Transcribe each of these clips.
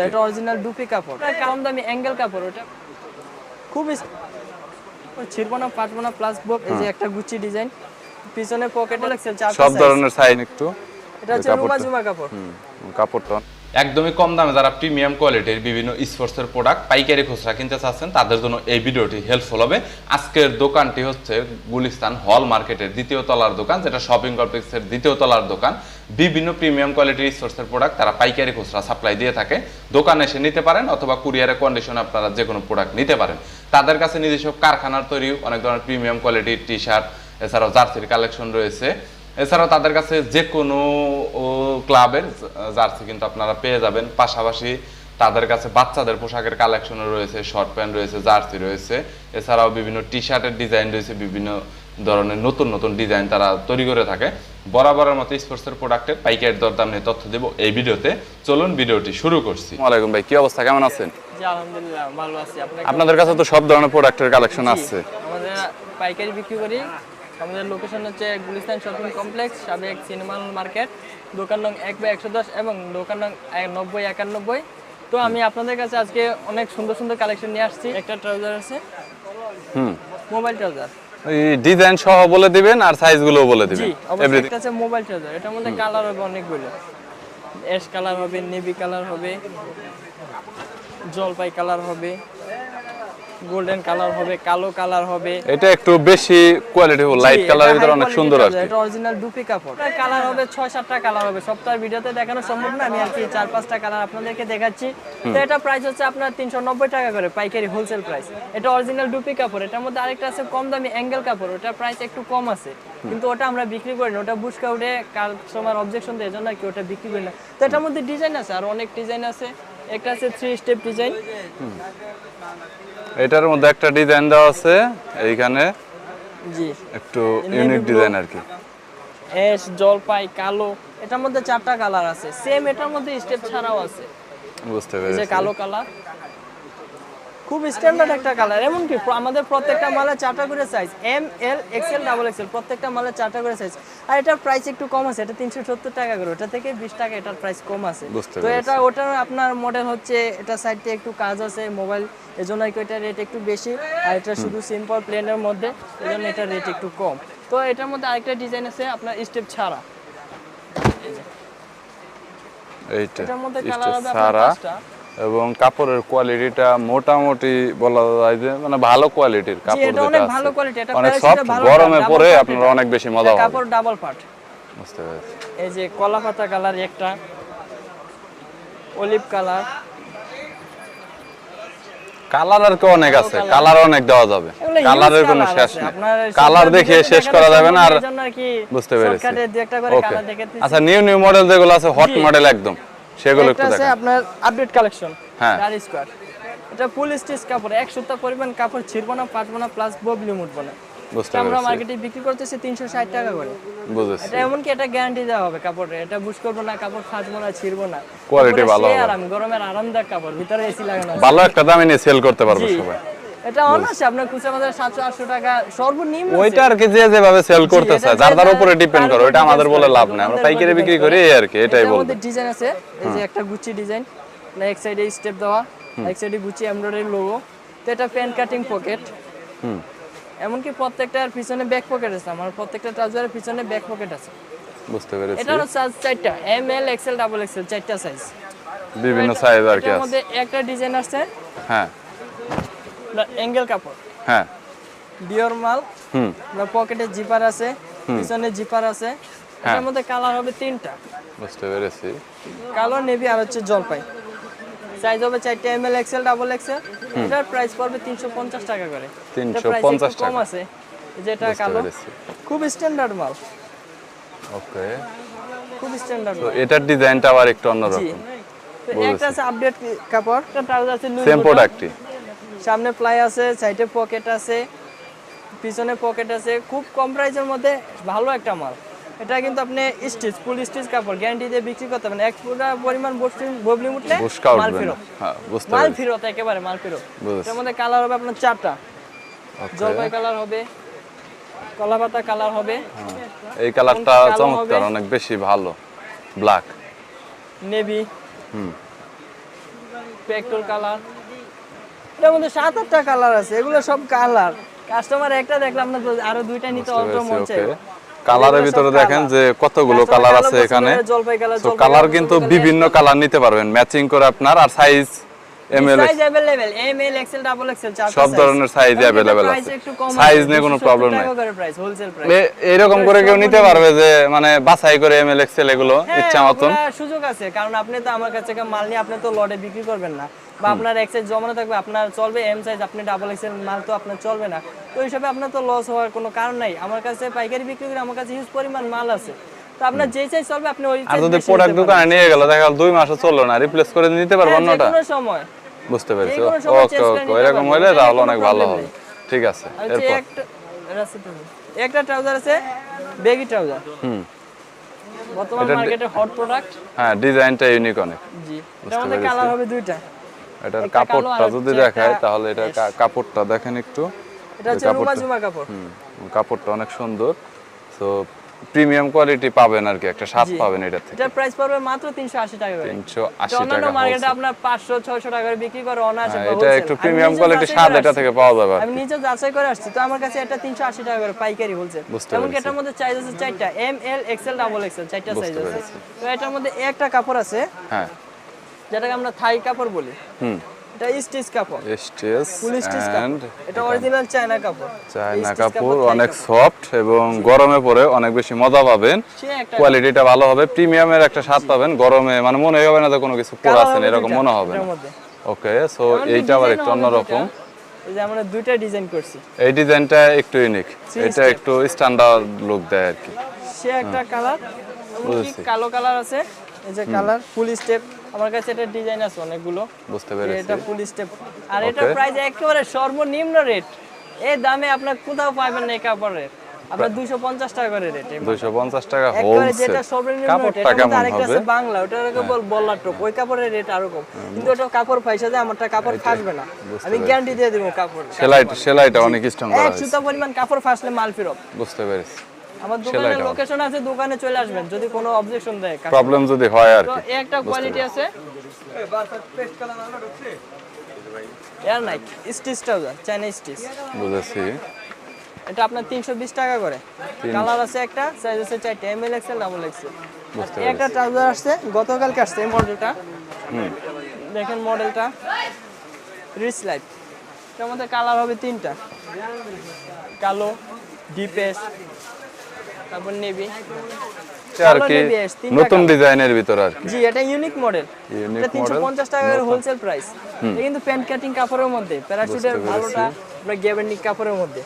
আর এটা অরিজিনাল ডুপি কাপড়। এটা কম দামি অ্যাঙ্গেল কাপড় ওটা? খুবই ছিড়বো না প্লাস বক এই যে একটা গুচি ডিজাইন পিছনে পকেটে লাগছে চার সব ধরনের সাইন একটু। এটা হচ্ছে রুমা জুমা কাপড়। হুম, কাপড়টা। একদমই কম দামে যারা প্রিমিয়াম কোয়ালিটির বিভিন্ন স্পোর্টসের প্রোডাক্ট পাইকারি খুচরা কিনতে চাচ্ছেন, তাদের জন্য এই ভিডিওটি হেল্পফুল হবে। আজকের দোকানটি হচ্ছে গুলিস্তান হল মার্কেটের দ্বিতীয় তলার দোকান, যেটা শপিং কমপ্লেক্সের দ্বিতীয় তলার দোকান। বিভিন্ন প্রিমিয়াম কোয়ালিটির স্পোর্টসের প্রোডাক্ট তারা পাইকারি খুচরা সাপ্লাই দিয়ে থাকে। দোকানে এসে নিতে পারেন অথবা কুরিয়ারের কন্ডিশনে আপনারা যে কোনো প্রোডাক্ট নিতে পারেন। তাদের কাছে নিজস্ব কারখানার তৈরি অনেক ধরনের প্রিমিয়াম কোয়ালিটির টি শার্ট এছাড়াও জার্সির কালেকশন রয়েছে। এছাড়াও তাদের কাছে যে কোনো ক্লাবের জার্সি কিন্তু আপনারা পেয়ে যাবেন। পাশাপাশি তাদের কাছে বাচ্চাদের পোশাকের কালেকশনও রয়েছে শর্ট প্যান্ট রয়েছে জার্সি রয়েছে। এছাড়াও বিভিন্ন টি শার্টের ডিজাইন রয়েছে বিভিন্ন ধরনের নতুন নতুন ডিজাইন তারা তৈরি করে থাকে। বরাবরের মতো স্পোর্টসের প্রোডাক্টের পাইকারি দরদাম নিয়ে তথ্য দেব এই ভিডিওতে। চলুন ভিডিওটি শুরু করছি। ওয়ালাইকুম ভাই কি অবস্থা? কেমন আছেন? জি আলহামদুলিল্লাহ ভালো আছি। আপনাদের কাছে তো সব ধরনের প্রোডাক্টের কালেকশন আছে। আমাদের পাইকারি বিক্রি করি। আমাদের লোকেশন হচ্ছে গুলিস্তান শপিং কমপ্লেক্স সাবেক সিনেমা মার্কেট দোকান নং এক বাই একশো দশ এবং দোকান নং নব্বই একানব্বই। তো আমি আপনাদের কাছে আজকে অনেক সুন্দর সুন্দর কালেকশন নিয়ে আসছি। একটা ট্রাউজার আছে হুম। মোবাইল ট্রাউজার এই ডিজাইন সহ বলে দিবেন আর সাইজগুলো বলে দিবেন। এভরিথিং আছে মোবাইল ট্রাউজার এটার মধ্যে কালার হবে অনেকগুলো। অ্যাশ কালার হবে নেভি কালার হবে জলপাই কালার হবে। গোল্ডেন কালার হবে কালো কালার হবে। এটা একটু বেশি কোয়ালিটি হবে লাইট কালারের এটা ভিতরে অনেক সুন্দর কি। এটা অরিজিনাল ডুপি কাপড় কালার হবে। ছয় সাতটা কালার হবে। সপ্তাহের ভিডিওতে দেখানো সম্ভব না আমি আর কি চার পাঁচটা কালার আপনাদেরকে দেখাচ্ছি। তো এটা প্রাইস হচ্ছে আপনার তিনশো নব্বই টাকা করে পাইকারি হোলসেল প্রাইস এটা অরিজিনাল ডুপি কাপড় এটার মধ্যে আরেকটা আছে কম দামি অ্যাঙ্গেল কাপড় ওটার প্রাইস একটু কম আছে। কিন্তু ওটা আমরা বিক্রি করি না ওটা বুসকা উঠে কাস্টমার অবজেকশন দেয় জন্য কি ওটা বিক্রি করি না। তো এটার মধ্যে ডিজাইন আছে আর অনেক ডিজাইন আছে। একটা আছে থ্রি স্টেপ ডিজাইন এটার মধ্যে একটা ডিজাইন দেওয়া আছে এইখানে জি। একটু ইউনিক ডিজাইন আর কি। এস জলপাই কালো এটার মধ্যে চারটা কালার আছে। সেম এটার মধ্যে স্টেপ ছাড়াও আছে। বুঝতে পেরেছি। কালো কালার খুব স্ট্যান্ডার্ড একটা কালার এমনকি আমাদের প্রত্যেকটা মালে চারটা করে size M L XL double XL প্রত্যেকটা মালে চারটা করে সাইজ আর এটার প্রাইস একটু কম আছে এটা তিনশো সত্তর টাকা করে ওটা থেকে বিশ টাকা এটার প্রাইস কম আছে। তো এটা ওটার আপনার মডেল হচ্ছে এটা সাইডে একটু কাজ আছে মোবাইল এজন্য এটার রেট একটু বেশি আর এটা শুধু সিম্পল প্লেনের মধ্যে এজন্য এটার রেট একটু কম। তো এটার মধ্যে আরেকটা ডিজাইন আছে আপনার স্টেপ ছাড়া। এইটা এটার মধ্যে কালার হবে আপনার এবং কাপড়ের কোয়ালিটিটা মোটামুটি বলা যায় যে মানে ভালো কোয়ালিটির কাপড় যেটা অনেক আছে। ভালো কোয়ালিটি এটা অনেক সফট গরমে পরে আপনারা অনেক বেশি মজা হবে কাপড় ডাবল পার্ট বুঝতে পেরেছি। এই যে কলা পাতা কালার একটা অলিভ কালার কালার আর কি অনেক আছে কালার অনেক দেওয়া যাবে। কালারের কোনো শেষ। নেই। কালার দেখিয়ে শেষ করা যাবে না আর বুঝতে পেরেছি। আচ্ছা নিউ নিউ মডেল যেগুলো আছে হট মডেল একদম। সেগুলো একটা আছে আপনার আপডেট কালেকশন হ্যাঁ। চার স্কোয়ার এটা ফুল স্টিচ কাপড় এক সপ্তাহ পরিমাণ কাপড় ছিড়বো না পাটবো না প্লাস ববলি মুটবো না। আমরা মার্কেটে বিক্রি করতেছি তিনশো ষাট টাকা করে। বুঝেছি। এটা এমনকি এটা গ্যারান্টি দেওয়া হবে কাপড়ে এটা বুঝ করব না কাপড় ফাটবো না ছিড়বো না। কাপড়ের ভালো হবে। আরাম গরমের আরামদায়ক কাপড় ভিতরে এসি লাগানো। ভালো একটা দামে নিয়ে সেল করতে পারবে সবাই। এটা অনাসে আপনার খুচরা বাজারে টাকা সর্বনিম্ন ওইটা আর কি যে যেভাবে সেল করতে এটা চায় যে যার যার যার- উপরে ডিপেন্ড করে উপর আমাদের বলে লাভ নাই আমরা পাইকারি বিক্রি করি আর কি এটাই বলব। মধ্যে ডিজাইন আছে এই যে একটা গুচি ডিজাইন এক সাইডে স্টেপ দেওয়া এক সাইডে গুচি এমব্রয়ডারি লোগো তো এটা প্যান্ট কাটিং পকেট হুম। এমনকি প্রত্যেকটার পিছনে ব্যাক পকেট আছে আমার প্রত্যেকটা ট্রাউজারের পিছনে ব্যাক পকেট আছে। বুঝতে পেরেছি। এটারও সাইজ চারটা M L XL double XL চারটা সাইজ বিভিন্ন সাইজ আর কি আছে। মধ্যে একটা ডিজাইন আছে। হ্যাঁ। অ্যাঙ্গেল কাপড়। হ্যাঁ। ডিওর মাল হুম। পকেটে জিপার আছে পিছনে জিপার আছে হ্যাঁ। এটার মধ্যে কালার হবে তিনটা। বুঝতে পেরেছি। কালো নেভি আর হচ্ছে জলপাই। সাইজ হবে চারটে M L XL double XL এটার প্রাইস পড়বে তিনশো পঞ্চাশ টাকা করে। price 350 কম আছে এই যে এটা বুঝতে কালো। খুব স্ট্যান্ডার্ড মাল। ওকে খুব স্ট্যান্ডার্ড তো এটার ডিজাইনটা আবার একটু অন্যরকম। একটা আছে আপডেট কাপড় একটা ট্রাউজার আছে সেম প্রোডাক্টই সামনে প্লাই আছে সাইডে পকেট আছে পিছনে পকেট আছে। খুব কম প্রাইসের মধ্যে ভালো একটা মাল। এটা কিন্তু আপনি স্টিচ ফুল স্টিচ কাপড় গ্যারান্টি দিয়ে বিক্রি করতে পারেন। এক পুরা পরিমাণ ববলি উঠলে মাল ফেরত। হ্যাঁ মাল ফেরত একেবারে মাল ফেরত। এটার মধ্যে কালার হবে আপনার চারটা. জলপাই কালার হবে কলাপাতা কালার হবে। এই কালারটা চমৎকার অনেক বেশি ভালো। ব্ল্যাক নেভি হুম। পেট্রোল কালার এটার মধ্যে সাত আটটা কালার আছে এগুলো সব কালার কাস্টমার একটা দেখলাম না আরও দুইটা নিতে অল্প মন চাই কালারের ভিতরে দেখেন যে কতগুলো কালার আছে এখানে। কালার কিন্তু বিভিন্ন কালার নিতে পারবেন ম্যাচিং করে আপনার আর size M L size available M L XL double XL চার সব ধরনের size available আছে। Size নিয়ে কোনো problem নাই। প্রাইস হোলসেল প্রাইস এরকম করে কেউ নিতে পারবে যে মানে বাছাই করে এম এল এক্সেল এগুলো হ্যাঁ, ইচ্ছা মতন সুযোগ আছে কারণ আপনি তো আমার কাছে থেকে মাল নিয়ে আপনি তো লটে বিক্রি করবেন না বা আপনার এক সাইজ জমানো থাকবে আপনার চলবে এম সাইজ আপনি ডাবল এক্সেল মাল তো আপনার চলবে না তো ওই হিসাবে আপনার তো লস হওয়ার কোনো কারণ নাই আমার কাছে পাইকারি বিক্রি করে আমার কাছে হিউজ পরিমাণ মাল আছে তো আপনার যেই সাইজ চলবে আপনি ওই আর size যদি বেশি প্রোডাক্ট নিতে পারেন। দোকানে নিয়ে গেল দেখা গেল দুই মাসও চললো না রিপ্লেস করে নিতে পারবো হ্যাঁ, যে অন্যটা কোনো সময় বুঝতে পেরেছি। ওকে ওকে এরকম। হলে তাহলে অনেক ভালো হবে। ঠিক আছে এরপর? একটা ট্রাউজার আছে বেগি ট্রাউজার হুম। বর্তমান মার্কেটে হট প্রোডাক্ট হ্যাঁ ডিজাইনটা ইউনিক অনেক। জি। এটার মধ্যে কালার হবে দুইটা। এটার কাপড়টা যদি দেখায় তাহলে এটা কাপড়টা দেখেন একটু। এটা হচ্ছে রুমা জুমা কাপড়। হুম, কাপড়টা অনেক সুন্দর। তো প্রিমিয়াম কোয়ালিটি পাবেন আর কি একটা স্বাদ পাবেন এটা থেকে। এটার প্রাইস পড়বে মাত্র 380 টাকা করে। তিনশো এটা আশি অন্যান্য মার্কেটে আপনার 500 600 টাকা করে বিক্রি করে অনায়াসে হ্যাঁ, এটা একটু প্রিমিয়াম যাচাই স্বাদ এটা থেকে পাওয়া যাবে আমি নিজে যাচাই করে আসছি। তো আমার কাছে এটা 380 টাকা করে পাইকারি এমনকি পেরেছি। এটার মধ্যে সাইজ আছে চারটা। M L XL double XL চারটা বুঝতে সাইজ আছে তো এটার মধ্যে একটা কাপড় আছে হ্যাঁ। যেটাকে আমরা থাই কাপড় বলি। হুম। এটা স্টিচ কাপড়। স্টেজ ফুল স্টিচ কাপড়। এটা অরিজিনাল চায়না কাপড়। চায়না কাপড় অনেক সফট এবং গরমে পরে অনেক বেশি মজা পাবেন। কোয়ালিটিটা ভালো হবে প্রিমিয়ামের একটা স্বাদ পাবেন। গরমে মানে মনে হবে না যে কোনো কিছু পরে আছেন এরকম মনে হবে না। ওকে সো এইটা আবার একটু অন্যরকম। এই যে আমরা দুইটা ডিজাইন করছি। এই ডিজাইনটা একটু ইউনিক এটা একটু স্ট্যান্ডার্ড লুক দেয় আর কি। সে একটা কালার কালো কালার আছে? এই যে কালার ফুল স্টেপ আমার কাছে এটা ডিজাইন আছে অনেকগুলো। বুঝতে পেরেছি এটা ফুল স্টেপ আর এটা প্রাইস একেবারে সর্বনিম্ন রেট এই দামে আপনার কোথাও পাবেন না এই কাপড়ের। আপনার দুইশো পঞ্চাশ টাকা করে রেট দুইশো পঞ্চাশ টাকা একেবারে হোলসেল যেটা সর্বনিম্ন রেট আরেকটা হ্যাঁ। আছে বাংলা ওটা কেবল বল্লার টপ। ওই কাপড়ের রেট আরও কম। কিন্তু ওটা কাপড় পয়সা যায় আমারটা কাপড় ফাটবে না। আমি গ্যারান্টি দিয়ে দেবো কাপড়। সেলাই সেলাইটা অনেক স্ট্রং করা এক সুতা পরিমাণ কাপড় ফাসলে মাল ফেরত। বুঝতে পেরেছি। আমার দোকানের লোকেশন আছে দোকানে চলে আসবেন যদি কোনো অবজেকশন দেয় প্রবলেম যদি হয় আর কি। একটা কোয়ালিটি আছে। Air Nike stitch trouser China stitch বুঝেছি। এটা আপনার তিনশো বিশ টাকা করে। কালার আছে একটা সাইজ আছে চারটে M L XL double XL একটা ট্রাউজার আসছে গতকালকে আসছে এই মডেলটা দেখেন মডেলটা রিচ লাইফ এটার মধ্যে কালার হবে তিনটা। কালো ডিপেস তারপর নেভি আর কি নতুন ডিজাইনের ভিতর আর জি এটা ইউনিক মডেল এটা তিনশো model, পঞ্চাশ টাকা করে হোলসেল প্রাইস এটা কিন্তু প্যান্ট কাটিং কাপড়ের মধ্যে। প্যারাশুটের ভালোটা আপনার গ্যাবেন্ডিক কাপড়ের মধ্যে।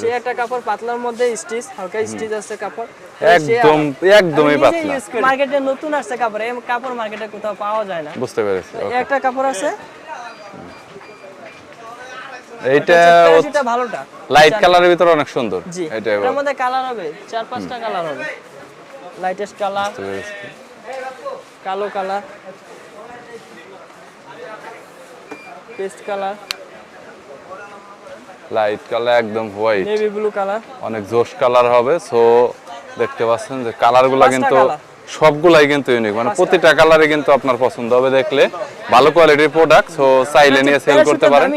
সে একটা কাপড় পাতলার মধ্যে স্টিচ হালকা স্টিচ আছে কাপড়। একদম একদমই পাতলা। মার্কেটে নতুন আসছে কাপড়। এই কাপড় মার্কেটে কোথাও পাওয়া যায় না। বুঝতে পেরেছি একটা কাপড় আছে। এইটা প্যারাশুটটা ভালোটা। লাইট কালারের ভিতর অনেক সুন্দর। এটা এটার মধ্যে কালার হবে চার পাঁচটা কালার হবে। লাইটেস্ট কালার কালো colour paste colour light colour একদম হোয়াইট নেভি ব্লু কালার অনেক জোশ কালার হবে সো দেখতে পাচ্ছেন যে কালারগুলো কিন্তু সবগুলাই কিন্তু ইউনিক মানে প্রতিটা কালারে কিন্তু আপনার পছন্দ হবে দেখলে। ভালো কোয়ালিটির প্রোডাক্ট সো চাইলে নিয়ে সেল করতে পারেন।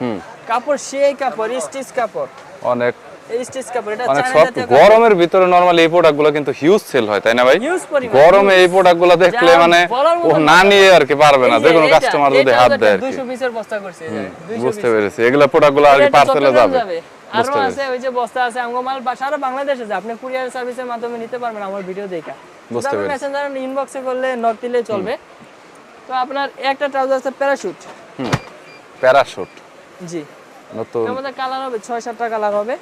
হুম। কাপড় সেই কাপড় স্টিচ কাপড়। অনেক স্টিচ কাপড় এটা অনেক চায়না গরমের ভিতরে নরমালি এই প্রোডাক্টগুলো কিন্তু হিউজ সেল হয় তাই না ভাই? গরমে এই প্রোডাক্টগুলো দেখলে মানে ও না। নিয়ে আর কি পারবে না। যে কোনো কাস্টমার যদি হাত দেয় 200 পিসের বস্তা করছে 200 বুঝতে পেরেছি। এগুলো প্রোডাক্টগুলো আর কি পার্সেলে যাবে? আরও আছে ওই যে বস্তা আছে আমগো মাল সারা বাংলাদেশে যায় আপনি কুরিয়ার সার্ভিসের মাধ্যমে নিতে পারবেন আমার ভিডিও দেখা। বুঝতে পেরেছি। মেসেঞ্জার ইনবক্সে করলে নক দিলে চলবে। তো আপনার একটা ট্রাউজার আছে প্যারাশুট হুম প্যারাশুট জি। নতুন। এর মধ্যে কালার হবে ছয় সাতটা কালার হবে।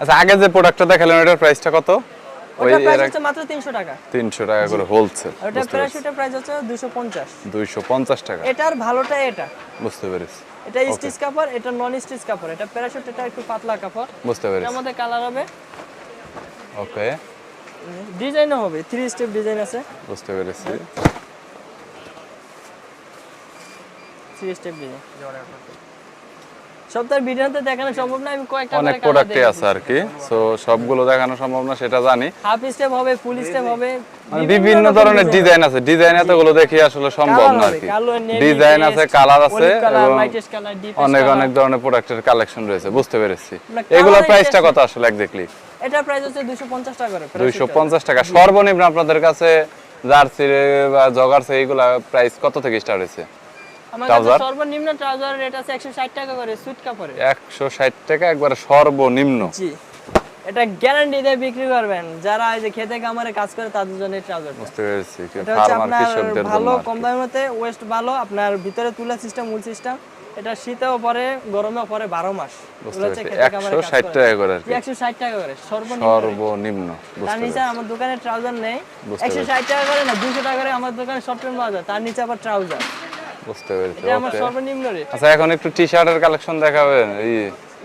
আচ্ছা আগে যে প্রোডাক্টটা দেখালেন ওটার প্রাইসটা কত? ওই প্রাইস হচ্ছে মাত্র তিনশো টাকা। তিনশো টাকা করে হোলসেল ওটা প্যারাশুটের প্রাইস হচ্ছে দুশো পঞ্চাশ। দুইশো পঞ্চাশ টাকা। এটার ভালোটা এটা। বুঝতে পেরেছি। এটা স্টিচ কাপড় এটা নন স্টিচ কাপড়। এটা প্যারাশুট এটা একটু পাতলা কাপড়। বুঝতে পেরেছি। মধ্যে কালার হবে। ওকে ডিজাইনও হবে থ্রি স্টেপ ডিজাইন আছে। বুঝতে পেরেছি। থ্রি স্টেপ ডিজাইন ভিডিওতে দেখানো সম্ভব না আমি কয়েকটা অনেক প্রোডাক্টই আছে আর কি সো সবগুলো দেখানো সম্ভব না সেটা জানি। হাফ স্টেপ হবে ফুল স্টেপ হবে মানে বিভিন্ন ধরনের ডিজাইন আছে ডিজাইন এতগুলো দেখি আসলে সম্ভব না আর কি। ডিজাইন আছে কালার আছে অনেক অনেক ধরনের প্রোডাক্টের কালেকশন রয়েছে বুঝতে পেরেছি। এগুলোর প্রাইসটা কত আসলে দেখলি এটা প্রাইস হচ্ছে 250 টাকা করে দুইশো পঞ্চাশ টাকা। সর্বনিম্ন আপনাদের কাছে জার্সি বা জগার্সি এইগুলা প্রাইস কত থেকে স্টার্ট হয়েছে? আমার সর্বনিম্ন ট্রাউজার রেট আছে 160 টাকা করে সুইট কাপড়ে একশো ষাট টাকা একবারে সর্বনিম্ন। জি। এটা গ্যারান্টি দিয়ে বিক্রি করবেন। যারা এই যে খেতে কামারে কাজ করে তাদের জন্য ট্রাউজার বুঝতে পেরেছি। এটা হচ্ছে আপনার ভালো কম দামের ওয়েস্ট ভালো আপনার ভিতরে তুলা সিস্টেম মূল সিস্টেম এটা শীতেও পরে গরমেও পরে বারো মাস। একশো ষাট টাকা করে আর কি। একশো ষাট টাকা করে সর্বনিম্ন সর্বনিম্ন তার নিচে আমার দোকানে ট্রাউজার নেই। বুঝতে একশো ষাট টাকা করে না দুশো টাকা করে আমার দোকানে শর্ট প্যান্ট পাওয়া যায়। তার নিচে আবার ট্রাউজার। বুঝতে পেরেছি আমার সর্বনিম্ন রেট আচ্ছা এখন একটু টি শার্টের কালেকশন দেখাবেন এই।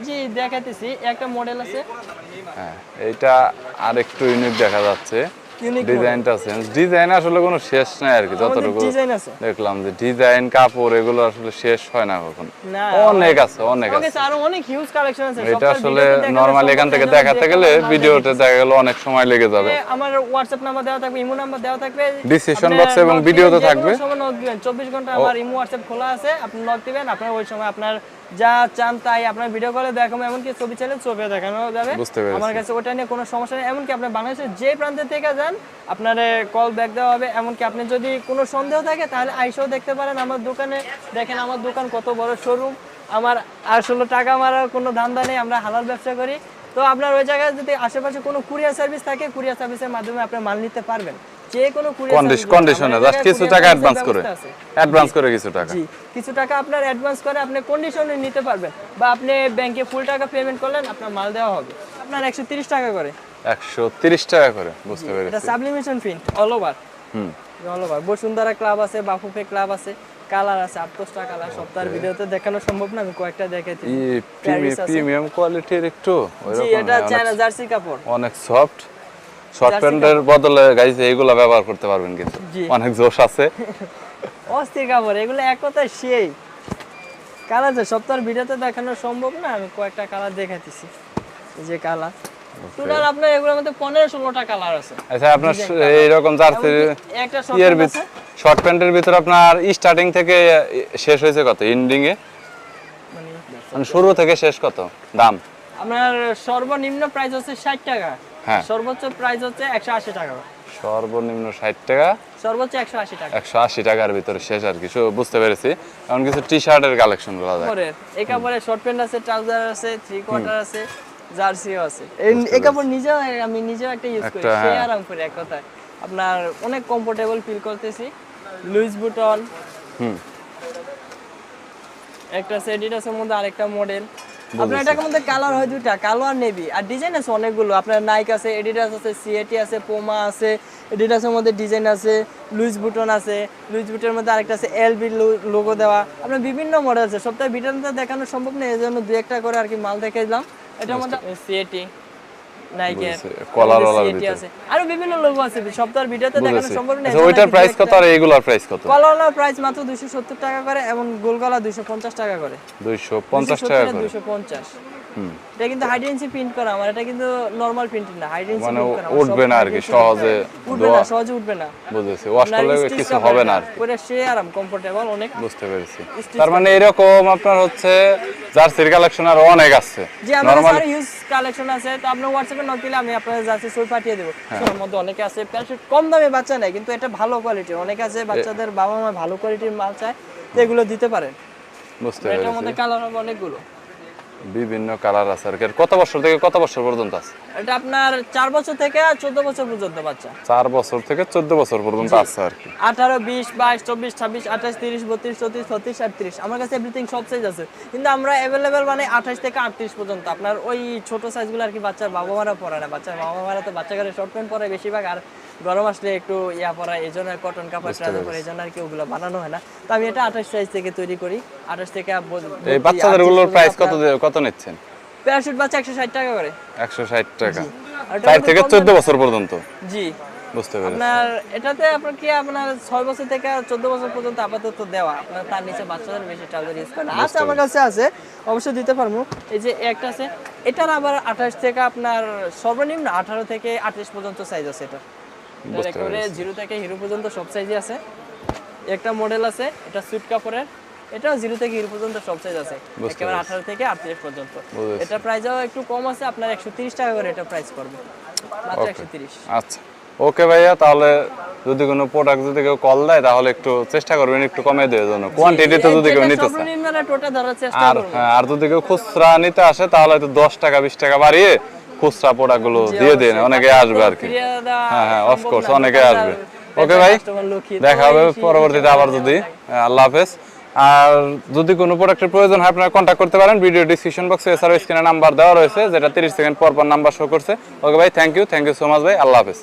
জি দেখাতেছি একটা মডেল আছে। হ্যাঁ এইটা আর একটু ইউনিক দেখা যাচ্ছে। ডিজাইনটা চেঞ্জ ডিজাইন আসলে কোনো শেষ নাই আর কি যতটুকু দেখলাম যে ডিজাইন কাপড় এগুলো আসলে শেষ হয় না কখন। অনেক আছে অনেক আছে। আরও অনেক হিউজ কালেকশন আছে। এটা আসলে নরমালি এখান থেকে দেখাতে গেলে ভিডিওতে দেখা গেলে অনেক সময় লেগে যাবে। আমার নাম্বার দেওয়া থাকবে ইমো নাম্বার দেওয়া থাকবে। এবং থাকবে। সময় knock দিবেন। 24 ঘণ্টা আমার ইমো হোয়াটসঅ্যাপ খোলা আছে আপনি নক দিবেন আপনার ওই সময় আপনার যা চান তাই আপনার ভিডিও কলে দেখাবো এমনকি ছবি চাইলে ছবি দেখানো যাবে। আমার কাছে ওটা নিয়ে কোনো সমস্যা নেই এমনকি আপনি বাংলাদেশের যে প্রান্তে থেকে যান আপনার কল ব্যাক দেওয়া হবে। এমনকি আপনি যদি কোনো সন্দেহ থাকে তাহলে আইসেও দেখতে পারেন আমার দোকানে। দেখেন আমার দোকান কত বড় শোরুম আমার আসলে টাকা মারার কোনো ধান্দা নেই আমরা হালাল ব্যবসা করি। তো আপনার ওই জায়গায় যদি আশেপাশে কোনো কুরিয়ার সার্ভিস থাকে কুরিয়ার সার্ভিসের মাধ্যমে আপনি মাল নিতে পারবেন। যে কোনো কন্ডিশনে জাস্ট কিছু টাকা অ্যাডভান্স করে। অ্যাডভান্স করে কিছু টাকা। জি কিছু টাকা আপনার অ্যাডভান্স করে আপনি কন্ডিশনে নিতে পারবেন। বা আপনি ব্যাংকে ফুল টাকা পেমেন্ট করলেন আপনার মাল দেওয়া হবে। আপনার একশো তিরিশ টাকা করে। একশো তিরিশ টাকা করে বুঝতে এটা সাবলিমেশন প্রিন্ট অল ওভার হুম। অল ওভার বসুন্ধরা ক্লাব আছে বাফুফে ক্লাব আছে কালার আছে আট দশটা কালার। সপ্তাহের ভিডিওতে দেখানো সম্ভব না আমি কয়েকটা দেখাইছি প্রিমিয়াম কোয়ালিটির একটু জি এটা চায়না জার্সি কাপড়। অনেক সফট শর্ট প্যান্টের বদলে এইগুলা ব্যবহার করতে পারবেন কিন্তু। অনেক জোশ আছে। অস্থির কাপড় এগুলো এক সেই। কালার সপ্তাহের ভিডিওতে দেখানো সম্ভব না আমি কয়েকটা কালার দেখাইতেছি। এই যে কালার টোটাল আপনার এগুলোর মধ্যে পনেরো ষোলোটা কালার আছে। আচ্ছা আপনার এইরকম জার্সি একটা short ইয়ের pant আছে। শর্ট প্যান্টের ভিতর আপনার স্টার্টিং থেকে শেষ হয়েছে কত? এন্ডিং এ? মানে শুরু থেকে শেষ কত? দাম? আপনার সর্বনিম্ন প্রাইস হচ্ছে ষাট টাকা। হ্যাঁ। সর্বোচ্চ প্রাইস হচ্ছে একশো আশি টাকা। সর্বনিম্ন ষাট টাকা। সর্বোচ্চ একশো আশি টাকা। একশো আশি টাকার ভিতরে শেষ আর কিছু বুঝতে পেরেছি। এমন কিছু টি শার্টের কালেকশন করা যায়। কাপড়ের এই শর্ট প্যান্ট আছে ট্রাউজার আছে থ্রি কোয়ার্টার আছে জার্সিও আছে। এই- কাপড় নিজেও আমি নিজেও একটা ইউজ করি। সে। আরাম করে এক কথায়। আপনার অনেক কমফোর্টেবল ফিল করতেছি। লুইস বুটন হুম। একটা সেডিটাসের মধ্যে আরেকটা মডেল আপনার এটার মধ্যে কালার হয় দুইটা কালো আর নেভি। আর ডিজাইন আছে অনেকগুলো। আপনার নাইক আছে এডিডাস আছে সিএটি আছে পোমা আছে এডিডাসের মধ্যে ডিজাইন আছে লুইস বুটন আছে লুইস বুটের মধ্যে আরেকটা আছে এলবি লোগো দেওয়া। আপনার বিভিন্ন মডেল আছে। সপ্তাহে ভিডিওতে দেখানো সম্ভব নেই এই জন্য দু একটা করে আর কি মাল দেখে দিলাম এটার মধ্যে সিএটি আরও বিভিন্ন লোগো আছে ভিডিওতে দেখানো সম্ভব আচ্ছা ওইটার প্রাইস কত আর এইগুলার প্রাইস কত? প্রাইস মাত্র দুইশো সত্তর টাকা করে এবং গোলগলা দুইশো পঞ্চাশ টাকা করে। দুইশো পঞ্চাশ টাকা করে। দুশো পঞ্চাশ। হুম। এটা কিন্তু হাইডেন্সি প্রিন্ট করা আমার এটা কিন্তু নরমাল প্রিন্ট না হাইডেন্সি মানে প্রিন্ট করা উঠবে না আর কি সহজে উঠবে না সহজে উঠবে না। বুঝেছি ওয়াশ করলে কিছু হবে না আর কি। সে আরাম কমফোর্টেবল অনেক। বুঝতে পেরেছি। তার মানে এরকম আপনার হচ্ছে জার্সির কালেকশন আর অনেক আছে। নরমাল ইউজ কালেকশন আছে তো আপনার হোয়াটসঅ্যাপে নক দিলে আমি আপনার জার্সি ছবি পাঠিয়ে দেবো। হ্যাঁ। সোনার মধ্যে অনেকে আছে প্যারাশুট কম দামে বাচ্চা নেয় কিন্তু এটা ভালো কোয়ালিটি অনেকে আছে বাচ্চাদের বাবা মা ভালো কোয়ালিটির মাল চায় তো এগুলো দিতে পারেন। বুঝতে এটার মধ্যে কালার হবে অনেকগুলো। বিভিন্ন কালার আছে আর কত বছর থেকে কত বছর পর্যন্ত আছে? এটা আপনার চার বছর থেকে চোদ্দ বছর পর্যন্ত বাচ্চা। চার বছর থেকে চোদ্দ বছর পর্যন্ত আছে আর কি। আঠারো বিশ বাইশ চব্বিশ ছাব্বিশ আঠাশ তিরিশ বত্রিশ চৌত্রিশ ছত্রিশ আটত্রিশ। আমার কাছে এভরিথিং সব সাইজ আছে। কিন্তু আমরা অ্যাভেলেবেল মানে আঠাশ থেকে আটত্রিশ পর্যন্ত। আপনার ওই ছোট সাইজগুলো আর কি বাচ্চার বাবা মারা পরে না। বাচ্চার বাবা মারা তো বাচ্চা করে শর্ট প্যান্ট পরে বেশিরভাগ। আর গরম আসলে একটু ইয়া পরা এই জন্য কটন কাপড় ট্রাউজার পরে এই জন্য আর কি ওগুলো বানানো হয় না। তো আমি এটা আঠাশ সাইজ থেকে তৈরি করি। আঠাশ থেকে এই বাচ্চাদেরগুলোর প্রাইস কত কত নিচ্ছেন? প্যারাশুট বাচ্চা একশো ষাট টাকা করে। একশো ষাট টাকা। চার থেকে চোদ্দ বছর পর্যন্ত? জি। বুঝতে পেরেছি। আপনার এটাতে আপনার কি আপনার ছয় বছর থেকে চোদ্দ বছর পর্যন্ত আপাতত দেওয়া? আপনার তার নিচে বাচ্চাদের বেশি ট্রাউজার ইউজ করে আছে আমার কাছে আছে অবশ্যই দিতে পারব। এই যে একটা আছে এটার আবার আঠাশ থেকে আপনার সর্বনিম্ন আঠারো থেকে আঠাশ পর্যন্ত সাইজ আছে এটা একেবারে জিরো থেকে হিরো পর্যন্ত সব সাইজই আছে। একটা মডেল আছে এটা সুইট কাপড়ের এটাও জিরো থেকে হিরো পর্যন্ত সব সাইজ আছে। একেবারে আঠারো থেকে আটত্রিশ পর্যন্ত। এটা প্রাইসও একটু কম আছে আপনার একশো তিরিশ টাকা করে এটা প্রাইস করবে মাত্র একশো তিরিশ। আচ্ছা। ওকে ভাইয়া তাহলে যদি কোনো প্রোডাক্ট যদি কেউ কল দেয় তাহলে একটু চেষ্টা করবেন একটু কমে দেওয়ার জন্য। কোয়ান্টিটিতে যদি কেউ নিতে চায়। আর হ্যাঁ, আর যদি কেউ খুচরা নিতে আসে তাহলে হয়তো দশ টাকা বিশ টাকা বাড়িয়ে খুচরা প্রোডাক্টগুলো দিয়ে দিন অনেকে আসবে আর কি হ্যাঁ হ্যাঁ অফকোর্স অনেকে আসবে। ওকে ভাই দেখা হবে পরবর্তীতে আবার যদি। হ্যাঁ, আল্লাহ হাফেজ। আর যদি কোনো প্রোডাক্টের প্রয়োজন হয় আপনারা কন্ট্যাক্ট করতে পারেন। ভিডিও ডিসক্রিপশন বক্সে এছাড়াও স্ক্রিনে নাম্বার দেওয়া রয়েছে যেটা তিরিশ সেকেন্ড পর পর নাম্বার শো করছে। ওকে ভাই thank you thank you so much ভাই। আল্লাহ হাফেজ।